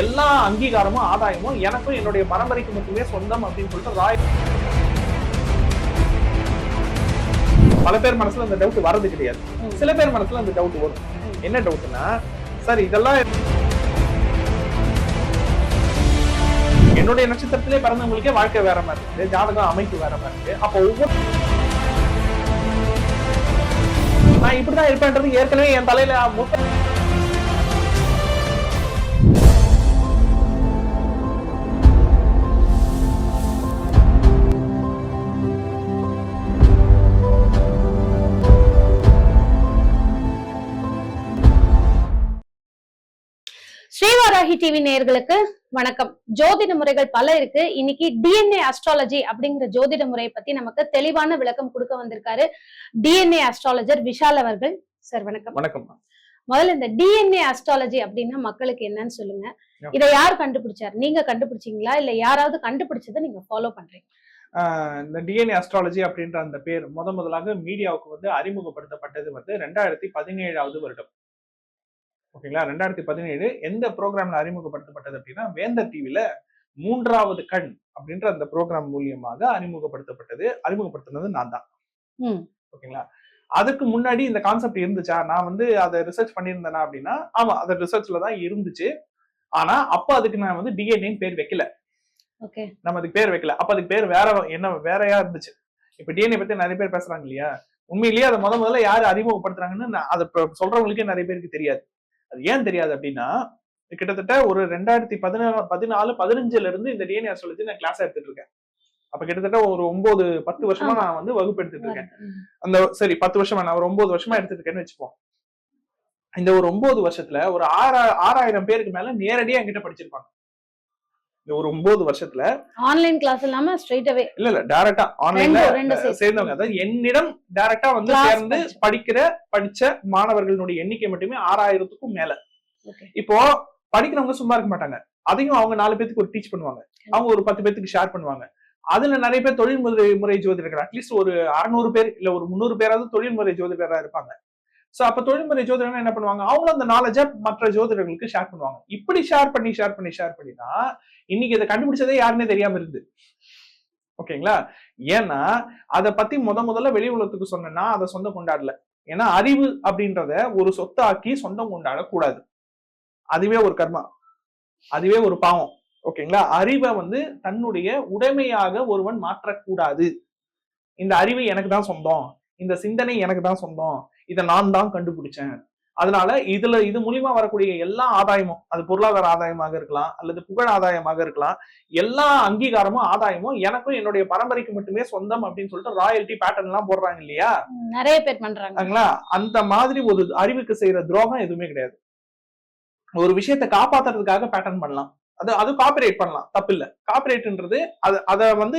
எல்லா அங்கீகாரமும் ஆதாயமும் எனக்கும் என்னுடைய பரம்பரைக்கு மட்டுமே சொந்தம் அப்படின்னு சொல்லிட்டு ராய் பல பேர் மனசுல அந்த டவுட் வர்றது கிடையாது. சில பேர் மனசுல அந்த டவுட் வரும். என்ன டவுட்னா சார் இதெல்லாம் என்னுடைய நட்சத்திரத்திலே பிறந்தவங்களுக்கே வாழ்க்கை வேற மாதிரி இருக்கு. ஜாதகம் அமைப்பு வேற மாதிரி இருக்கு. அப்போ ஒவ்வொரு நான் இப்படிதான் இருப்பேன்றது ஏற்கனவே என் தலையில முட்டை ஸ்ரீவாராகி டிவி நேயர்களுக்கு வணக்கம். ஜோதிட முறைகள் பல இருக்கு. இன்னைக்கு டிஎன்ஏ அஸ்ட்ராலஜி அப்படிங்கிற ஜோதிட முறையை பத்தி நமக்கு தெளிவான விளக்கம் கொடுக்க வந்திருக்காரு டிஎன்ஏ அஸ்ட்ராலஜர் விஷால் அவர்கள். சார் வணக்கம். வணக்கம். முதல்ல இந்த டிஎன்ஏ அஸ்ட்ராலஜி அப்படின்னா மக்களுக்கு என்னன்னு சொல்லுங்க. இதை யார் கண்டுபிடிச்சாரு? நீங்க கண்டுபிடிச்சீங்களா? இல்ல யாராவது கண்டுபிடிச்சதை நீங்க ஃபாலோ பண்றீங்க? இந்த டிஎன்ஏ அஸ்ட்ராலஜி அப்படின்ற அந்த பேர் முத முதலாக மீடியாவுக்கு வந்து அறிமுகப்படுத்தப்பட்டது வந்து ரெண்டாயிரத்தி பதினேழாவது வருடம். ஓகேங்களா? ரெண்டாயிரத்தி பதினேழு எந்த ப்ரோக்ராம்ல அறிமுகப்படுத்தப்பட்டது அப்படின்னா வேந்தர் டிவில மூன்றாவது கண் அப்படின்ற அந்த ப்ரோக்ராம் மூலியமாக அறிமுகப்படுத்தப்பட்டது அறிமுகப்படுத்தினது நான் தான். ஓகேங்களா? அதுக்கு முன்னாடி இந்த கான்செப்ட் இருந்துச்சா? நான் வந்து அதை ரிசர்ச் பண்ணியிருந்தேனா அப்படின்னா ஆமா அது ரிசர்ச்ல தான் இருந்துச்சு. ஆனா அப்ப அதுக்கு நான் வந்து டிஎன்ஏன்னு பேர் வைக்கல. ஓகே. நம்ம அதுக்கு பேர் வைக்கல. அப்ப அதுக்கு பேர் வேற என்ன வேறையா இருந்துச்சு. இப்ப டிஎன்ஏ பத்தி நிறைய பேர் பேசுறாங்க இல்லையா? உண்மையிலேயே அதை முத முதல்ல யாரு அறிமுகப்படுத்துறாங்கன்னு நான் அதை சொல்றவங்களுக்கே நிறைய பேருக்கு தெரியாது. அது ஏன் தெரியாது அப்படின்னா கிட்டத்தட்ட ஒரு ரெண்டாயிரத்தி பதினாலு பதினாலு பதினஞ்சுல இருந்து இந்த டிஎன்ஏ அஸ்ட்ராலஜி நான் கிளாஸ் எடுத்துட்டு இருக்கேன். அப்ப கிட்டத்தட்ட ஒரு ஒன்பது பத்து வருஷமா நான் வந்து வகுப்பு எடுத்துட்டு இருக்கேன். அந்த சரி பத்து வருஷமா நான் ஒரு ஒன்பது வருஷமா எடுத்துட்டு இருக்கேன்னு வச்சுப்போம். இந்த ஒரு ஒன்பது வருஷத்துல ஒரு ஆறா ஆறாயிரம் பேருக்கு மேல நேரடியா என்கிட்ட படிச்சிருப்பாங்க. ஒரு ஒன்பது வருஷத்துல ஆன்லைன் கிளாஸ் இல்லாம ஸ்ட்ரெயிட் அவே இல்ல இல்ல டைரக்டா ஆன்லைன்ல. சேர்ந்தவங்க. அதாவது என்னிடம் டைரக்டா வந்து சேர்ந்து. படிக்கிற படிச்ச மாணவர்களுடைய எண்ணிக்கை மட்டுமே ஆறாயிரத்துக்கும் மேல. இப்போ படிக்கிறவங்க சும்மா இருக்க மாட்டாங்க. அதையும் அவங்க நாலு பேத்துக்கு ஒரு டீச் பண்ணுவாங்க. அவங்க ஒரு பத்து பேத்துக்கு ஷேர் பண்ணுவாங்க. அதுல நிறைய பேர் தொழில்முறை முறை ஜோதிடர்கள். அட்லீஸ்ட் ஒரு அறுநூறு பேர் இல்ல ஒரு முந்நூறு பேராவது தொழில்முறை ஜோதிடரா இருப்பாங்க. ஸோ அப்போ தொழில்முறை ஜோதிடர்கள் என்ன பண்ணுவாங்க? அவங்களும் அந்த நாலேஜை மற்ற ஜோதிடர்களுக்கு ஷேர் பண்ணுவாங்க. இப்படி ஷேர் பண்ணி ஷேர் பண்ணி ஷேர் பண்ணி தான் இன்னைக்கு இதை கண்டுபிடிச்சதே யாருன்னே தெரியாம இருந்து. ஓகேங்களா? ஏன்னா அதை பத்தி முத முதல்ல வெளி உலகத்துக்கு சொன்னேன்னா அதை சொந்தம் கொண்டாடல. ஏன்னா அறிவு அப்படின்றத ஒரு சொத்தாக்கி சொந்தம் கொண்டாடக்கூடாது. அதுவே ஒரு கர்மா. அதுவே ஒரு பாவம். ஓகேங்களா? அறிவை வந்து தன்னுடைய உடைமையாக ஒருவன் மாற்றக்கூடாது. இந்த அறிவு எனக்கு தான் சொந்தம். இந்த சிந்தனை எனக்கு தான் சொந்தம். இதை நான் தான் கண்டுபிடிச்சேன். அதனால இதுல இது மூலியமா வரக்கூடிய எல்லா ஆதாயமும் அது பொருளாதார ஆதாயமாக இருக்கலாம் அல்லது புகழ் ஆதாயமாக இருக்கலாம் எல்லா அங்கீகாரமும் ஆதாயமும் எனக்கும் என்னுடைய பரம்பரைக்கு மட்டுமே சொந்தம் அப்படின்னு சொல்லிட்டு ராயல்டி பேட்டர்ன் எல்லாம் போடுறாங்க இல்லையா? நிறைய பேர் பண்றாங்க. சரிங்களா அந்த மாதிரி ஒரு அறிவுக்கு செய்யற துரோகம் எதுவுமே கிடையாது. ஒரு விஷயத்தை காப்பாத்துறதுக்காக பேட்டர்ன் பண்ணலாம். அது அது காப்பிரைட் பண்ணலாம். தப்பு இல்ல காப்பிரைட்ன்றது அது அதை வந்து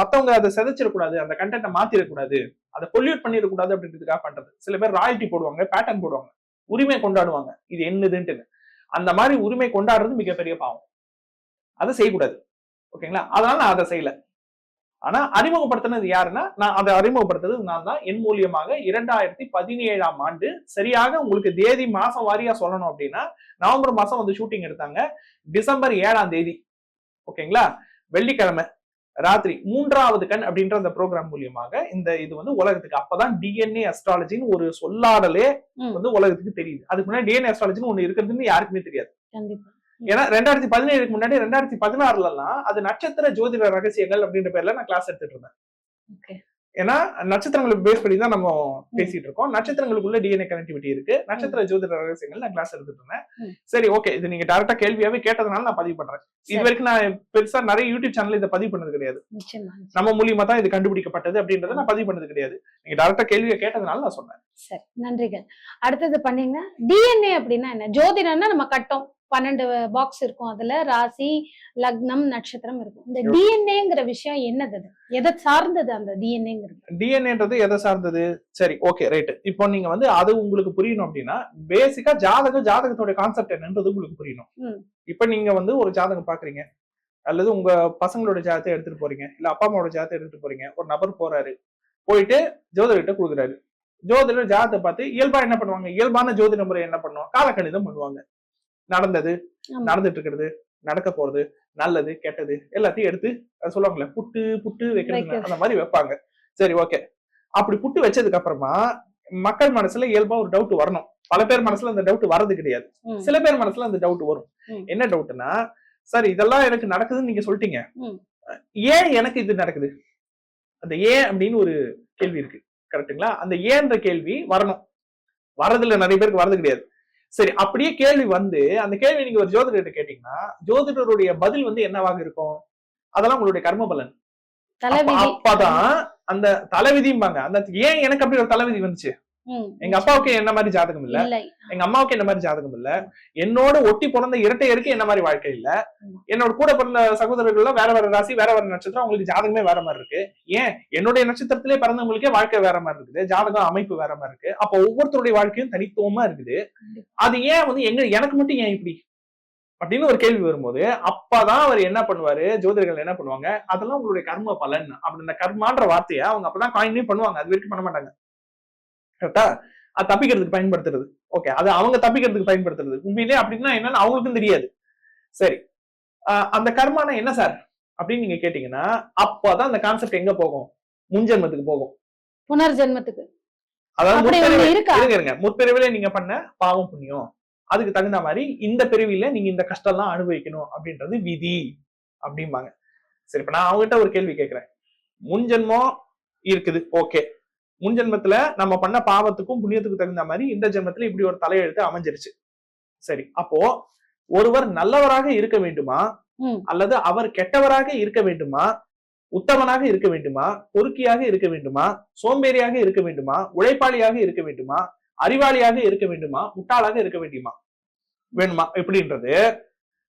மத்தவங்க அதை சிதைச்சிடக்கூடாது. அந்த கண்டென்ட்டை மாத்திரக்கூடாது அதை பொல்யூட் பண்ணிடக்கூடாது அப்படின்றதுக்காக பண்றது. சில பேர் ராயல்ட்டி போடுவாங்க பேட்டர்ன் போடுவாங்க. உரிமை கொண்டாடுவாங்க. இது என்னதுன்ட்டு அந்த மாதிரி உரிமை கொண்டாடுறது மிகப்பெரிய பாவம். அதை செய்யக்கூடாது. ஓகேங்களா? அதனால நான் அதை செய்யல. ஆனா அறிமுகப்படுத்தினது யாருன்னா நான் அதை அறிமுகப்படுத்துறது நான் தான். என் மூலியமாக இரண்டாயிரத்தி பதினேழாம் ஆண்டு சரியாக உங்களுக்கு தேதி மாசம் வாரியா சொல்லணும் அப்படின்னா நவம்பர் மாசம் வந்து ஷூட்டிங் எடுத்தாங்க. டிசம்பர் ஏழாம் தேதி. ஓகேங்களா? வெள்ளிக்கிழமை ராத்திரி மூன்றாவது கண் அப்படின்ற அந்த ப்ரோக்ராம் மூலியமாக இந்த இது வந்து உலகத்துக்கு. அப்பதான் டிஎன்ஏ அஸ்ட்ராலஜின்னு ஒரு சொல்லாடலே. வந்து உலகத்துக்கு தெரியுது. அதுக்கு முன்னாடி டிஎன்ஏ அஸ்ட்ராலஜின்னு ஒண்ணு இருக்கிறதுன்னு யாருக்குமே தெரியாது. கண்டிப்பா. ஏன்னா ரெண்டாயிரத்தி பதினேழுக்கு முன்னாடி ரெண்டாயிரத்தி பதினாறுல எல்லாம் அது நட்சத்திர ஜோதிட ரகசியங்கள் அப்படின்ற பேர்ல நான் கிளாஸ் எடுத்துட்டு இருந்தேன் ஏன்னா நட்சத்திரங்களுக்கு பேஸ் பண்ணி தான் நம்ம பேசிட்டு இருக்கோம் நட்சத்திரங்களுக்குள்ள டிஎன்ஏ கனெக்டிவிட்டி இருக்கு. நட்சத்திர ஜோதிட ரகசியங்கள் நான் கிளாஸ் எடுத்துட்டு இருந்தேன். சரி ஓகே இது நீங்க டேரக்டா கேள்வியாவே கேட்டதுனால நான் பதிவு பண்றேன். இது. வரைக்கும் நான் பெருசா நிறைய யூடியூப் சேனல் இதை பதிவு பண்ணது கிடையாது. நம்ம மூலியமா தான் இது கண்டுபிடிக்கப்பட்டது அப்படின்றத நான் பதிவு பண்ணது கிடையாது. நீங்க டேரக்டா கேள்வியை கேட்டதுனால நான் சொன்னேன். சரி நன்றிகள். அடுத்தது பண்ணீங்கன்னா டிஎன்ஏ அப்படின்னா என்ன? ஜோதிடம்னா நம்ம கட்டம். பன்னெண்டு பாக்ஸ் இருக்கும் அதுல. ராசி லக்னம் நட்சத்திரம் இருக்கும். இந்த. டிஎன்ஏங்கிற விஷயம் என்னது எதை சார்ந்தது அந்த டிஎன்ஏங்கிறது டிஎன்ஏன்றது எதை சார்ந்தது? சரி ஓகே ரைட் இப்போ நீங்க வந்து அது உங்களுக்கு புரியணும் அப்படின்னா பேசிக்கா ஜாதகம் ஜாதகத்தோட கான்செப்ட் என்னன்றது உங்களுக்கு புரியணும். இப்ப நீங்க வந்து ஒரு ஜாதகம் பாக்குறீங்க. அல்லது உங்க பசங்களோட ஜாதகத்தை எடுத்துட்டு போறீங்க. இல்ல அப்பா அம்மாவோட ஜாதகத்தை எடுத்துட்டு போறீங்க. ஒரு நபர் போறாரு. போயிட்டு ஜோதிடர்கிட்ட கொடுக்குறாரு. ஜோதிடர் ஜாதகத்தை பார்த்து இயல்பா என்ன பண்ணுவாங்க? இயல்பான ஜோதிட முறை என்ன பண்ணுவாங்க? காலக்கணிதம் பண்ணுவாங்க. நடந்தது. நடந்துட்டு இருக்கிறது நடக்க போறது நல்லது கெட்டது எல்லாத்தையும் எடுத்து அது சொல்லுவாங்கல்ல புட்டு புட்டு வைக்கிறது. அந்த மாதிரி வைப்பாங்க. சரி ஓகே. அப்படி புட்டு வச்சதுக்கு அப்புறமா மக்கள் மனசுல இயல்பா ஒரு டவுட் வரணும். பல பேர் மனசுல அந்த டவுட் வரது கிடையாது. சில பேர் மனசுல அந்த டவுட் வரும். என்ன டவுட்னா சார் இதெல்லாம் எனக்கு நடக்குதுன்னு நீங்க சொல்லிட்டீங்க. ஏன் எனக்கு இது நடக்குது? அந்த ஏன் அப்படின்னு ஒரு கேள்வி இருக்கு. கரெக்ட்டுங்களா? அந்த ஏன்ற கேள்வி வரணும். வரதுல நிறைய பேருக்கு வரது கிடையாது. சரி அப்படியே கேள்வி வந்து அந்த கேள்வி நீங்க ஒரு ஜோதிடர்கிட்ட கேட்டீங்கன்னா ஜோதிடருடைய பதில் வந்து என்னவாக இருக்கும்? அதெல்லாம் உங்களுடைய கர்ம பலன். அப்பதான் அந்த தலைவிதிம்பாங்க அந்த ஏன் எனக்கு அப்படி ஒரு தலைவிதி வந்துச்சு. எங்க அப்பாவுக்கு என்ன மாதிரி ஜாதகம் இல்ல? எங்க அம்மாவுக்கு என்ன மாதிரி ஜாதகம் இல்ல? என்னோட ஒட்டி பிறந்த இரட்டையருக்கு என்ன மாதிரி வாழ்க்கை இல்ல. என்னோட கூட பிறந்த சகோதரர்கள் வேற வேற ராசி வேற வேற நட்சத்திரம் அவங்களுக்கு ஜாதகமே வேற மாதிரி இருக்கு. ஏன்? என்னுடைய நட்சத்திரத்திலே பிறந்தவங்களுக்கே வாழ்க்கை வேற மாதிரி இருக்குது. ஜாதகம் அமைப்பு வேற மாதிரி இருக்கு. அப்ப ஒவ்வொருத்தருடைய வாழ்க்கையும் தனித்துவமா இருக்குது. அது ஏன் வந்து எங்க எனக்கு மட்டும் ஏன் இப்படி? அப்படின்னு ஒரு கேள்வி வரும்போது அப்பதான் அவர் என்ன பண்ணுவாரு? ஜோதிடர்கள் என்ன பண்ணுவாங்க? அதெல்லாம் உங்களுடைய கர்ம பலன் அப்படி இந்த கர்மான்ற வார்த்தையை அவங்க அப்பதான் காயினே பண்ணுவாங்க. அது வரைக்கும் பண்ண மாட்டாங்க. கரெக்டா? அது தப்பிக்கிறதுக்கு பயன்படுத்துறது. ஓகே அது அவங்க தப்பிக்கிறதுக்கு பயன்படுத்துறது. உண்மையிலே அப்படின்னா என்னன்னு அவங்களுக்கும் தெரியாது. சரி. அந்த கர்மானா என்ன சார் அப்படின்னு நீங்க கேட்டீங்கன்னா அப்பதான் அந்த கான்செப்ட் எங்க போகும்? முன்ஜென்மத்துக்கு போகும். புனர்ஜென்மத்துக்கு. அதாவது முற்பிறவில நீங்க பண்ண பாவம் புண்ணியம். அதுக்கு தகுந்த மாதிரி இந்த பிறவியில நீங்க இந்த கஷ்டம் எல்லாம் அனுபவிக்கணும் அப்படின்றது விதி அப்படிம்பாங்க. சரி இப்ப நான் அவங்ககிட்ட ஒரு கேள்வி கேட்கிறேன். முன்ஜென்மம் இருக்குது ஓகே முன்ஜென்மத்துல நம்ம பண்ண பாவத்துக்கும் புண்ணியத்துக்கும் தகுந்த மாதிரி இந்த ஜென்மத்துல இப்படி ஒரு தலையெழுத்து அமைஞ்சிருச்சு. சரி அப்போ ஒருவர் நல்லவராக இருக்க வேண்டுமா. அல்லது அவர் கெட்டவராக இருக்க வேண்டுமா? உத்தமனாக இருக்க வேண்டுமா? பொறுக்கியாக இருக்க வேண்டுமா? சோம்பேறியாக இருக்க வேண்டுமா? உழைப்பாளியாக இருக்க வேண்டுமா? அறிவாளியாக இருக்க வேண்டுமா? முட்டாளாக இருக்க வேண்டுமா? வேணுமா? எப்படின்றது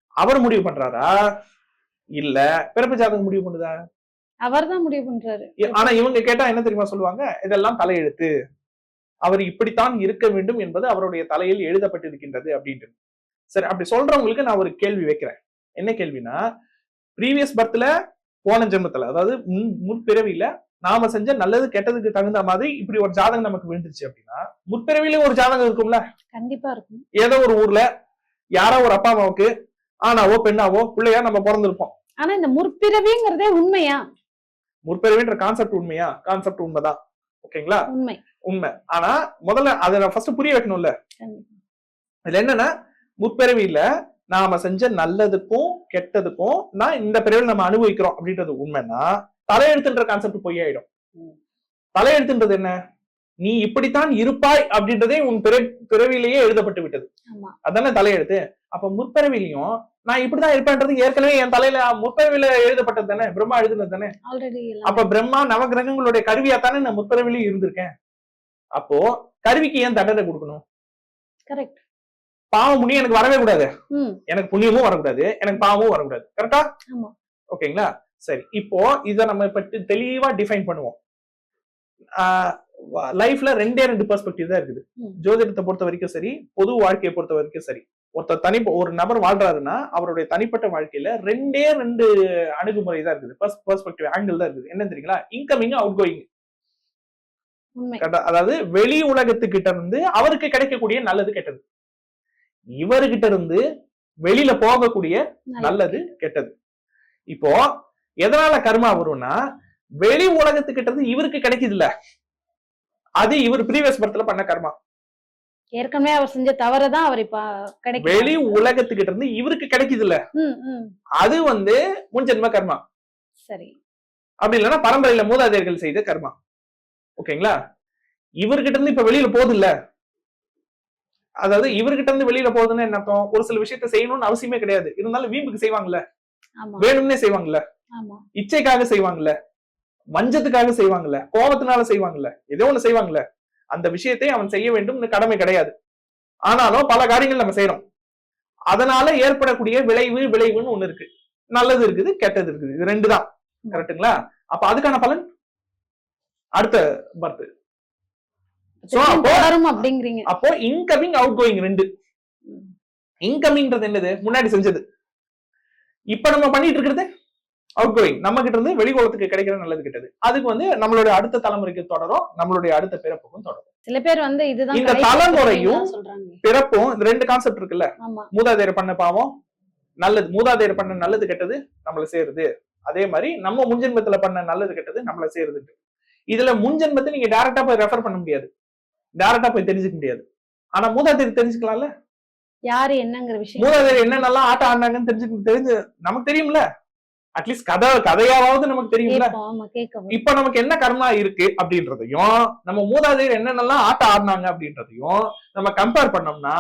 அவர் முடிவு பண்றாரா? இல்ல பிறப்பு ஜாதகம் முடிவு பண்ணுதா? அவர்தான் முடிவு பண்றாரு. ஆனா இவங்க கேட்டா என்ன தெரியுமா சொல்லுவாங்க? இதெல்லாம் தலையெழுத்து. அவர் இப்படித்தான் இருக்க வேண்டும் என்பது அவருடைய தலையில் எழுதப்பட்டிருக்கின்றது அப்படின்ட்டு. சரி அப்படி சொல்றவங்களுக்கு நான் ஒரு கேள்வி வைக்கிறேன். என்ன கேள்வினா ப்ரீவியஸ் பர்த்ல போன ஜென்மத்துல அதாவது முன் முற்பிறவியில நாம செஞ்ச நல்லது கெட்டதுக்கு தகுந்த மாதிரி இப்படி ஒரு ஜாதகம் நமக்கு விழுந்துச்சு அப்படின்னா முற்பிறவியில ஒரு ஜாதகம் இருக்கும்ல? கண்டிப்பா இருக்கும். ஏதோ ஒரு ஊர்ல யாரோ ஒரு அப்பா அம்மாவுக்கு ஆணாவோ பெண்ணாவோ பிள்ளையா நம்ம பிறந்திருப்போம். ஆனா இந்த முற்பிறவிங்கிறதே உண்மையா? முற்பிறவின்ற கான்செப்ட் உண்மையா? கான்செப்ட் உண்மைதான். ஓகேங்களா? உண்மை. உண்மை. ஆனா முதல்ல அதை நான் ஃபர்ஸ்ட் புரிய வைக்கணும்ல. இதுல என்னன்னா முற்பிறவியில நாம செஞ்ச நல்லதுக்கும் கெட்டதுக்கும் நான் இந்த பிறவில நம்ம அனுபவிக்கிறோம் அப்படின்றது உண்மைன்னா தலையெழுத்துன்ற கான்செப்ட் பொய்யாயிடும். தலையெழுத்துன்றது என்ன? நீ இப்படித்தான் இருப்பாய் அப்படின்றதே உன் பிற பிறவிலேயே எழுதப்பட்டு விட்டது. அதானே தலையெழுத்து? அப்ப முற்பிறவிலையும் நான் இப்படிதான் இருப்பேன்றது ஏற்கனவே என் தலையில முற்பிறவில எழுதப்பட்டது தானே? பிரம்மா எழுதுனது தானே? அப்ப பிரம்மா நவகிரகங்களுடைய கருவியா தானே நான் முற்பிறவிலையும் இருந்திருக்கேன்? அப்போ கருவிக்கு ஏன் தண்டனை கொடுக்கணும்? கரெக்ட் பாவம் புண்ணியம் எனக்கு வரவே கூடாது. எனக்கு புண்ணியமும் வரக்கூடாது. எனக்கு பாவமும் வரக்கூடாது. கரெக்டா. ஓகேங்களா சரி இப்போ இத நம்ம பற்றி தெளிவா டிஃபைன் பண்ணுவோம். லைஃப்ல ரெண்டே ரெண்டு பெர்ஸ்பெக்டிவ் தான் இருக்குது. ஜோதிடத்தை பொறுத்த வரைக்கும் சரி பொது வாழ்க்கையை பொறுத்த வரைக்கும் சரி. ஒருத்தர் தனி ஒரு நபர் வாழ்றாருன்னா அவருடைய தனிப்பட்ட வாழ்க்கையில ரெண்டே ரெண்டு அணுகுமுறை தான் இருக்குது. பெர்ஸ்பெக்டிவ் ஆங்கிள் தான் இருக்குது. என்ன தெரியுங்களா? இன்கமிங் அவுட் கோயிங் அதாவது வெளி உலகத்துக்கிட்ட இருந்து அவருக்கு கிடைக்கக்கூடிய நல்லது கெட்டது. இவர்கிட்ட இருந்து வெளியில போகக்கூடிய நல்லது கெட்டது. இப்போ எதனால கர்மா வரும்னா வெளி உலகத்துக்கிட்ட இருந்து இவருக்கு கிடைக்குது இல்ல அது இவர் ப்ரீவியஸ் பர்த்ல பண்ண கர்மா. ஏற்கனவே அவர் செஞ்ச தவறுதான் அவர் இப்ப கிடைக்கும் வெளி உலகத்துக்கிட்ட இருந்து இவருக்கு கிடைக்குது இல்ல அது வந்து முன்ஜென்ம கர்மா. சரி. அப்படி இல்லைன்னா பரம்பரையில மூதாதையர்கள் செய்த கர்மா. ஓகேங்களா? இவர்கிட்ட இருந்து இப்ப வெளியில போகுது இல்ல அதாவது இவர்கிட்ட இருந்து வெளியில போகுதுன்னு என்ன அர்த்தம்? ஒரு சில விஷயத்த செய்யணும்னு அவசியமே கிடையாது. இருந்தாலும் வீம்புக்கு செய்வாங்கல்ல. வேணும்னே செய்வாங்கல்ல. இச்சைக்காக செய்வாங்கல்ல. வஞ்சத்துக்காக செய்வாங்கல்ல கோபத்தினால செய்வாங்கல்ல ஏதோ ஒண்ணு செய்வாங்கல்ல அந்த விஷயத்தை அவன் செய்ய வேண்டும் கடமை கிடையாது. ஆனாலும் பல காரியங்கள் நம்ம செய்யறோம் அதனால ஏற்படக்கூடிய விளைவு விளைவுன்னு ஒண்ணு இருக்கு. நல்லது இருக்குது கெட்டது இருக்குது. இது ரெண்டு தான். கரெக்ட்டுங்களா? அப்ப அதுக்கான பலன்? அடுத்த பர்த் அப்போ- தொடரும் அப்படிங்கிறீங்க. அப்போ இன்கமிங் அவுட் கோயிங் ரெண்டு. ம். இன்கமிங்ன்றது என்னது? முன்னாடி செஞ்சது. இப்ப நம்ம பண்ணிட்டு இருக்கிறது அவுட் கோயிங் நம்ம கிட்ட இருந்து வெளி உலகத்துக்கு கிடைக்கிற நல்லது கிட்டது. அதுக்கு வந்து நம்மளுடைய அடுத்த தலைமுறைக்கு தொடரும் நம்மளுடைய அடுத்த பிறப்புக்கும் தொடரும். சில பேர் வந்து இதுதான் இந்த தலைமுறையும் பிறப்பும் இந்த ரெண்டு கான்செப்ட் இருக்குல்ல? மூதாதையர் பண்ண பாவம் நல்லது மூதாதையர் பண்ண நல்லது கெட்டது நம்மள சேருது. அதே மாதிரி நம்ம முன்ஜென்மத்துல பண்ண நல்லது கெட்டது நம்மள சேருது. இதுல முன்ஜென்மத்தை நீங்க டைரக்டா போய் ரெஃபர் பண்ண முடியாது. டைரக்டா போய் தெரிஞ்சுக்க முடியாது. ஆனா மூதாதையர் தெரிஞ்சுக்கலாம்ல? யாரு என்னங்கிற விஷயம். மூதாதையர் என்னென்னலாம் ஆட்டம் ஆடினாங்கன்னு தெரிஞ்சு தெரிஞ்சு நமக்கு தெரியும்ல? அட்லீஸ்ட் கதை கதையாவது நமக்கு தெரியும்ல. இப்ப நமக்கு என்ன கர்மா இருக்கு அப்படின்றதையும் நம்ம மூதாதையர் என்னென்னலாம் ஆட்டம் ஆடினாங்க அப்படின்றதையும் நம்ம கம்பேர் பண்ணோம்னா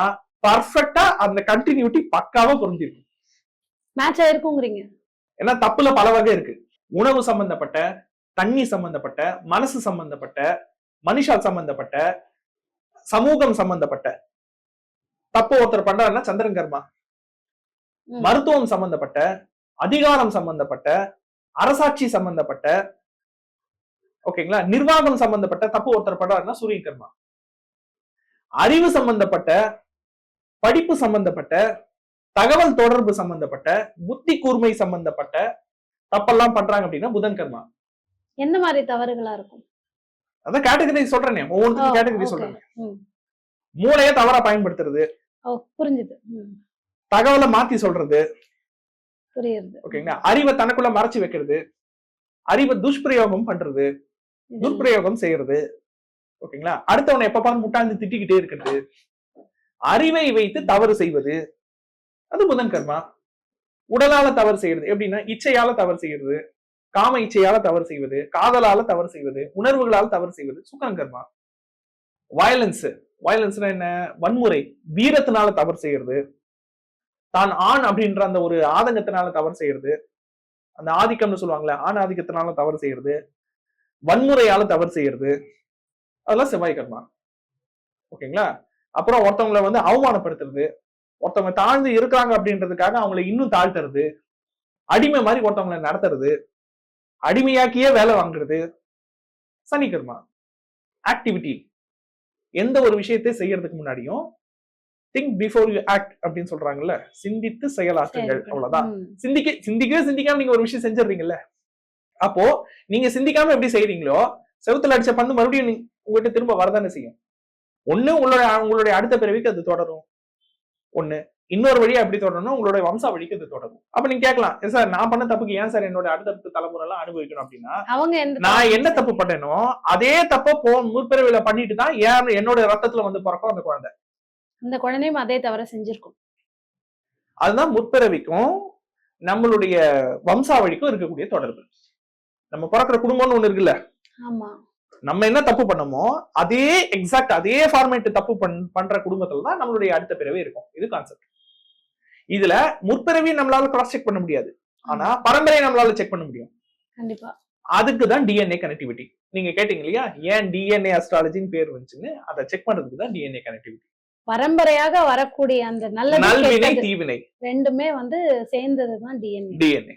பர்ஃபெக்டா அந்த கண்டினியூட்டி பக்காவா புரிஞ்சிருக்கும். மேட்ச் ஆயிருக்குங்கிறீங்க. ஏன்னா தப்புல பல வகை இருக்கு. உணவு சம்பந்தப்பட்ட தண்ணி சம்பந்தப்பட்ட மனசு சம்பந்தப்பட்ட மனுஷா சம்பந்தப்பட்ட சமூகம் சம்பந்தப்பட்ட. தப்பு ஒருத்தர் பண்றாருன்னா சந்திரன் கர்மா. மருத்துவம் சம்பந்தப்பட்ட அதிகாரம் சம்பந்தப்பட்ட அரசாட்சி சம்பந்தப்பட்ட ஓகேங்களா? நிர்வாகம் சம்பந்தப்பட்ட தப்பு ஒருத்தர் பண்றாருன்னா சூரிய கர்மா. அறிவு சம்பந்தப்பட்ட படிப்பு சம்பந்தப்பட்ட தகவல் தொடர்பு சம்பந்தப்பட்ட புத்தி கூர்மை சம்பந்தப்பட்ட தப்பெல்லாம் பண்றாங்க அப்படின்னா புதன் கர்மா. எந்த மாதிரி தவறுகளா இருக்கும்? அதான் கேட்டகரி சொல்றேனே ஒவ்வொன்றுக்கும் கேட்டகரி. சொல்றேன். மூளையை தவறா பயன்படுத்துறது புரிஞ்சுது. தகவலை மாத்தி சொல்றது புரியுது. ஓகேங்களா? அறிவை தனக்குள்ள மறைச்சு வைக்கிறது அறிவை துஷ்பிரயோகம் பண்றது துஷ்பிரயோகம் செய்யறது ஓகேங்களா? அடுத்தவனை எப்ப பார்த்து முட்டாந்து திட்டிக்கிட்டே இருக்கிறது அறிவை வைத்து தவறு செய்வது அது புதன் கர்மா. உடலால தவறு செய்யறது எப்படின்னா இச்சையால தவறு செய்யறது காம இச்சையால தவறு செய்வது காதலால தவறு செய்வது உணர்வுகளால் தவறு செய்வது சுக்கரன் கர்மா. வயலன்ஸ் வயலன்ஸ்னா என்ன? வன்முறை வீரத்தினால தவறு செய்யறது தான் ஆண் அப்படின்ற அந்த ஒரு ஆதங்கத்தினால தவறு செய்யறது. அந்த ஆதிக்கம்னு சொல்லுவாங்கல்ல ஆண் ஆதிக்கத்தினால தவறு செய்யறது. வன்முறையால தவறு செய்யறது. அதெல்லாம் செவ்வாய் கர்மா. ஓகேங்களா? அப்புறம் ஒருத்தவங்களை வந்து அவமானப்படுத்துறது. ஒருத்தவங்க தாழ்ந்து இருக்கிறாங்க அப்படின்றதுக்காக அவங்களை இன்னும் தாழ்த்துறது. அடிமை மாதிரி ஒருத்தவங்களை நடத்துறது. அடிமையாக்கியே வேலை வாங்குறது. சனி ஆக்டிவிட்டி எந்த ஒரு விஷயத்தை செய்யறதுக்கு முன்னாடியும் திங்க் பிஃபோர் யூ ஆக்ட் அப்படின்னு சொல்றாங்கல்ல சிந்தித்து செயலாற்றுங்கள் சரி. அவ்வளவுதான். சிந்திக்க சிந்திக்கவே சிந்திக்காம நீங்க ஒரு விஷயம் செஞ்சிடுறீங்கல்ல. அப்போ நீங்க சிந்திக்காம எப்படி செய்றீங்களோ செவுத்துல அடிச்ச பந்து மறுபடியும் உங்ககிட்ட திரும்ப வரதானே செய்யும். ஒண்ணு உங்களுடைய உங்களுடைய அடுத்த பிறவிக்கு அது தொடரும். ஒண்ணு இன்னொரு வழியா எப்படி தொடரணும் உங்களுடைய வம்சா வழிக்கு அது தொடரும். அப்ப நீங்க கேட்கலாம் "ஏன் சார் நான் பண்ண தப்புக்கு ஏன் சார் என்னோட அடுத்தடுத்த தலைமுறை எல்லாம் அனுபவிக்கணும் அப்படின்னா? அவங்க நான் என்ன தப்பு பண்ணேனோ அதே தப்ப போ முற்பிறவில பண்ணிட்டு தான் ஏன் என்னோட ரத்தத்துல வந்து பிறக்கும் அந்த குழந்தை. அந்த குழந்தையும் அதே தவிர செஞ்சிருக்கும். அதுதான் முற்பிறவிக்கும் நம்மளுடைய வம்சாவழிக்கும் இருக்கக்கூடிய தொடர்பு. நம்ம பிறக்கிற குடும்பம்னு ஒண்ணு இருக்குல்ல? ஆமா. நம்ம என்ன தப்பு பண்ணமோ அதே எக்ஸாக்ட் அதே ஃபார்மேட் தப்பு பண் பண்ற குடும்பத்துல தான் நம்மளுடைய அடுத்த பிறவி இருக்கும். இது கான்செப்ட் இதுல முற்பிறவி நம்மளால கிராஸ் செக் பண்ண முடியாது. ஆனா பரம்பரையை நம்மளால செக் பண்ண முடியும். கண்டிப்பா. அதுக்கு தான் டிஎன்ஏ கனெக்டிவிட்டி நீங்க கேட்டீங்க இல்லையா? ஏன் டிஎன்ஏ அஸ்ட்ராலஜின்னு பேர் வந்துச்சுன்னு அதை செக் பண்றதுக்கு தான் டிஎன்ஏ கனெக்டிவிட்டி பரம்பரையாக வரக்கூடிய அந்த நல்லது நல்வினை தீவினை. ரெண்டுமே வந்து சேர்ந்ததுதான் டிஎன்ஏ டிஎன்ஏ